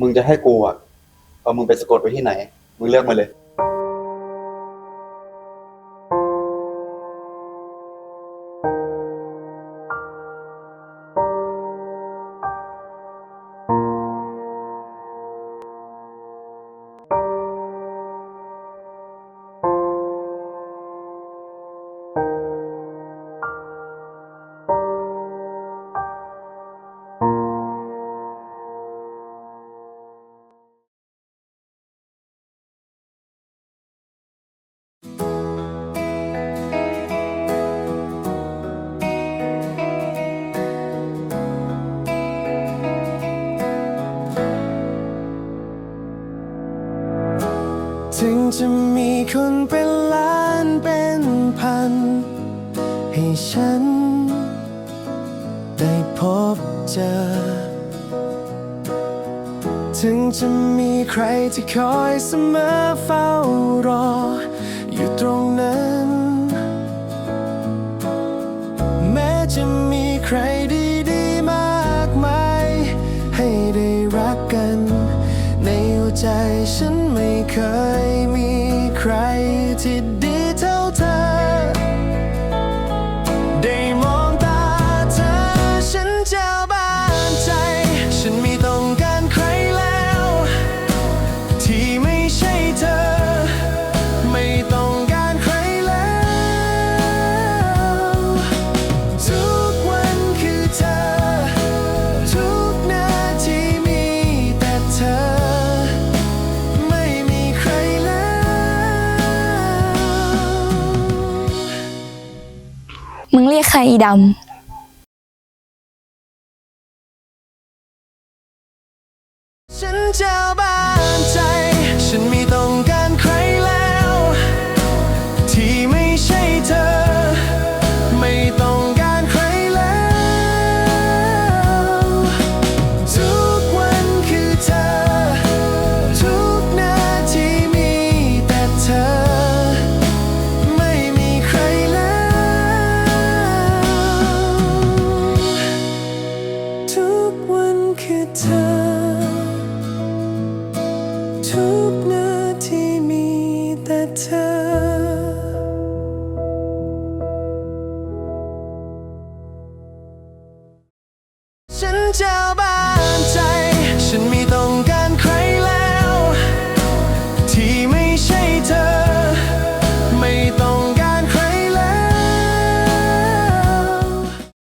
มึงจะให้กูอะเอามึงไปสะกดไว้ที่ไหน มึงเลือกมาเลย ถึงจะมีคนเป็นล้านเป็นพัน ให้ฉัน ได้พบเจอ ถึงจะมีใครที่คอยเสมอเฝ้ารอ อยู่ตรงนั้น ฉันไม่เคยมีใคร มึงเรีย คือเธอ ทุกนาทีมีแต่เธอ ฉันจะ